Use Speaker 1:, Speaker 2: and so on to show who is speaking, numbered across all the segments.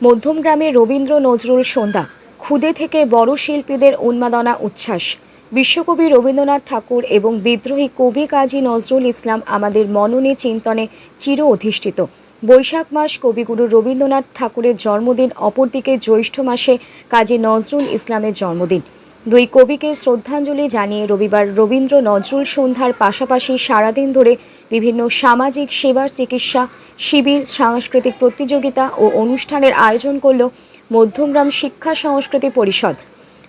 Speaker 1: মধ্যমগ্রামে রবীন্দ্র নজরুল সন্ধ্যা ক্ষুদে থেকে বড় শিল্পীদের উন্মাদনা উচ্ছ্বাস। বিশ্বকবি রবীন্দ্রনাথ ঠাকুর এবং বিদ্রোহী কবি কাজী নজরুল ইসলাম আমাদের মননে চিন্তনে চির অধিষ্ঠিত। বৈশাখ মাস কবিগুরু রবীন্দ্রনাথ ঠাকুরের জন্মদিন, অপরদিকে জ্যৈষ্ঠ মাসে কাজী নজরুল ইসলামের জন্মদিন। দুই কবিকে শ্রদ্ধাঞ্জলি জানিয়ে রবিবার রবীন্দ্র নজরুল সন্ধ্যার পাশাপাশি সারাদিন ধরে বিভিন্ন সামাজিক সেবা চিকিৎসা, শিবির, সাংস্কৃতিক প্রতিযোগিতা ও অনুষ্ঠানের আয়োজন করল মধ্যমগ্রাম শিক্ষা সংস্কৃতি পরিষদ।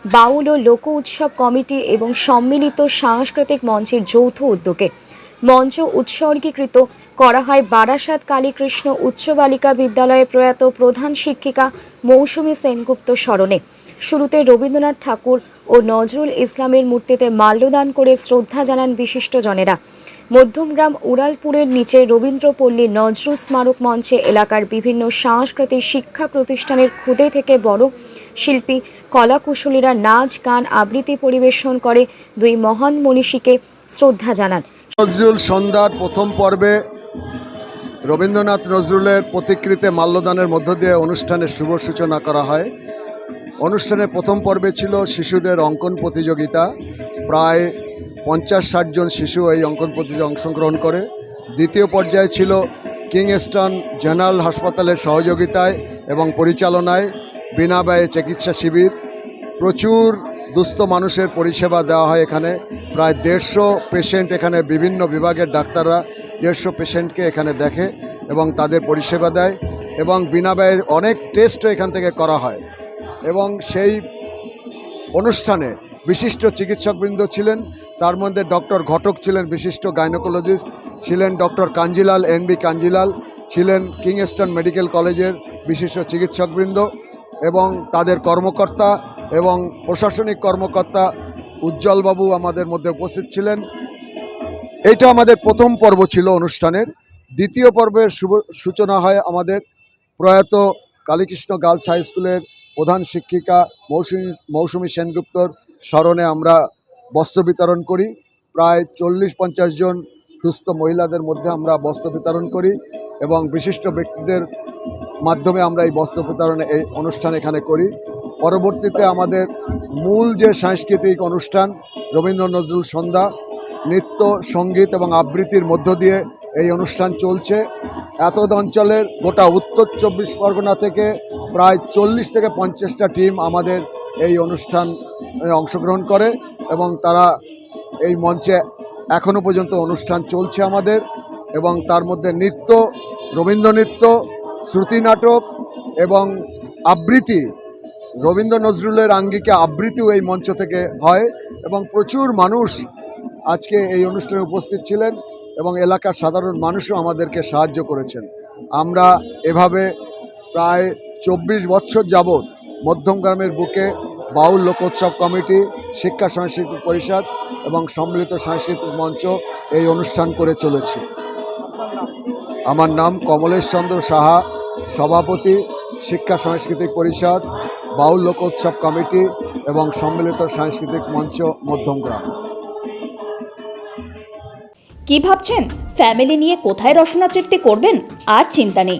Speaker 1: বাউল ও লোক উৎসব কমিটি এবং সম্মিলিত সাংস্কৃতিক মঞ্চের যৌথ উদ্যোগে মঞ্চ উৎসর্গীকৃত করা হয় বারাসাত কালীকৃষ্ণ উচ্চ বালিকা বিদ্যালয়ে প্রয়াত প্রধান শিক্ষিকা মৌসুমী সেনগুপ্ত স্মরণে। শুরুতে রবীন্দ্রনাথ ঠাকুর ও নজরুল ইসলামের মূর্তিতে মাল্যদান করে শ্রদ্ধা জানান বিশিষ্টজনেরা। মধ্যমগ্রাম উড়ালপুরের নিচে রবীন্দ্রপল্লী নজরুল স্মারক মঞ্চে এলাকার বিভিন্ন সাংস্কৃতিক শিক্ষা প্রতিষ্ঠানের ক্ষুদে থেকে বড় শিল্পী, কলাকুশলীরা নাচ, গান, আবৃত্তি পরিবেশন করে দুই মহান মনীষীকে শ্রদ্ধা জানান।
Speaker 2: নজরুল সন্ধ্যার প্রথম পর্বে রবীন্দ্রনাথ নজরুলের প্রতিকৃতে মাল্যদানের মধ্য দিয়ে অনুষ্ঠানের শুভ সূচনা করা হয়। অনুষ্ঠানের প্রথম পর্বে ছিল শিশুদের অঙ্কন প্রতিযোগিতা। প্রায় পঞ্চাশ ষাট জন শিশু এই অঙ্কন প্রতিযোগিতায় অংশগ্রহণ করে। দ্বিতীয় পর্যায়ে ছিল কিংস্টন জেনারেল হাসপাতালের সহযোগিতায় এবং পরিচালনায় বিনা ব্যয়ে চিকিৎসা শিবির। প্রচুর দুস্থ মানুষের পরিষেবা দেওয়া হয় এখানে। প্রায় দেড়শো পেশেন্ট এখানে বিভিন্ন বিভাগের ডাক্তাররা দেড়শো পেশেন্টকে এখানে দেখে এবং তাদের পরিষেবা দেয় এবং বিনা ব্যয়ে অনেক টেস্টও এখান থেকে করা হয়। এবং সেই অনুষ্ঠানে বিশিষ্ট চিকিৎসকবৃন্দ ছিলেন। তার মধ্যে ডক্টর ঘটক ছিলেন বিশিষ্ট গাইনোকোলজিস্ট, ছিলেন doctor Kanjilal, N B Kanjilal, ছিলেন কিংস্টন মেডিকেল কলেজের বিশিষ্ট চিকিৎসকবৃন্দ এবং তাদের কর্মকর্তা এবং প্রশাসনিক কর্মকর্তা উজ্জ্বলবাবু আমাদের মধ্যে উপস্থিত ছিলেন। এইটা আমাদের প্রথম পর্ব ছিল অনুষ্ঠানের। দ্বিতীয় পর্বের সূচনা হয় আমাদের প্রয়াত কালীকৃষ্ণ গার্লস হাই স্কুলের প্রধান শিক্ষিকা মৌসুমী মৌসুমী সেনগুপ্তর স্মরণে আমরা বস্ত্র বিতরণ করি। প্রায় চল্লিশ পঞ্চাশ জন সুস্থ মহিলাদের মধ্যে আমরা বস্ত্র বিতরণ করি এবং বিশিষ্ট ব্যক্তিদের মাধ্যমে আমরা এই বস্ত্র বিতরণ এই অনুষ্ঠান এখানে করি। পরবর্তীতে আমাদের মূল যে সাংস্কৃতিক অনুষ্ঠান, রবীন্দ্র নজরুল সন্ধ্যা, নৃত্য, সংগীত এবং আবৃত্তির মধ্য দিয়ে এই অনুষ্ঠান চলছে। এতদ অঞ্চলের গোটা উত্তর চব্বিশ পরগনা থেকে প্রায় চল্লিশ থেকে পঞ্চাশটা টিম আমাদের এই অনুষ্ঠান অংশগ্রহণ করে এবং তারা এই মঞ্চে এখনও পর্যন্ত অনুষ্ঠান চলছে আমাদের এবং তার মধ্যে নৃত্য, রবীন্দ্র নৃত্য, শ্রুতি নাটক এবং আবৃত্তি, রবীন্দ্র নজরুলের আঙ্গিকে আবৃত্তিও এই মঞ্চ থেকে হয় এবং প্রচুর মানুষ আজকে এই অনুষ্ঠানে উপস্থিত ছিলেন এবং এলাকার সাধারণ মানুষও আমাদেরকে সাহায্য করেছেন। আমরা এভাবে প্রায় চব্বিশ বছর যাবৎ মধ্যমগ্রামের বুকে বাউল লোকোৎসব কমিটি, শিক্ষা সাংস্কৃতিক পরিষদ এবং সম্মিলিত সাংস্কৃতিক মঞ্চ এই অনুষ্ঠান করে চলেছে। আমার নাম কমলেশ চন্দ্র সাহা, সভাপতি, শিক্ষা সাংস্কৃতিক পরিষদ, বাউল লোকোৎসব কমিটি এবং সম্মিলিত সাংস্কৃতিক মঞ্চ মধ্যমগ্রাম
Speaker 3: কি ভাবছেন? ফ্যামিলি নিয়ে কোথায় রসনা তৃপ্তি করবেন? আর চিন্তা নেই।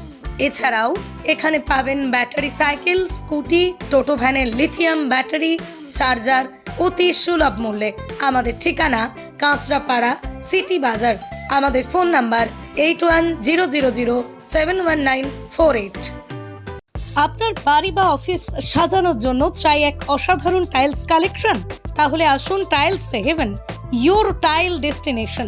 Speaker 4: এছাড়াও এখানে পাবেন ব্যাটারি সাইকেল, স্কুটি, টোটো ভ্যানের লিথিয়াম ব্যাটারি, চার্জার অতি সুলভ মূল্যে। আমাদের ঠিকানা কাঁচরাপাড়া সিটি বাজার। আমাদের phone number eight one zero zero zero seven one nine four eight. আপনার বাড়ি বা অফিস সাজানোর জন্য চাই এক অসাধারণ টাইলস কালেকশন। তাহলে আসুন tiles heaven your tile destination.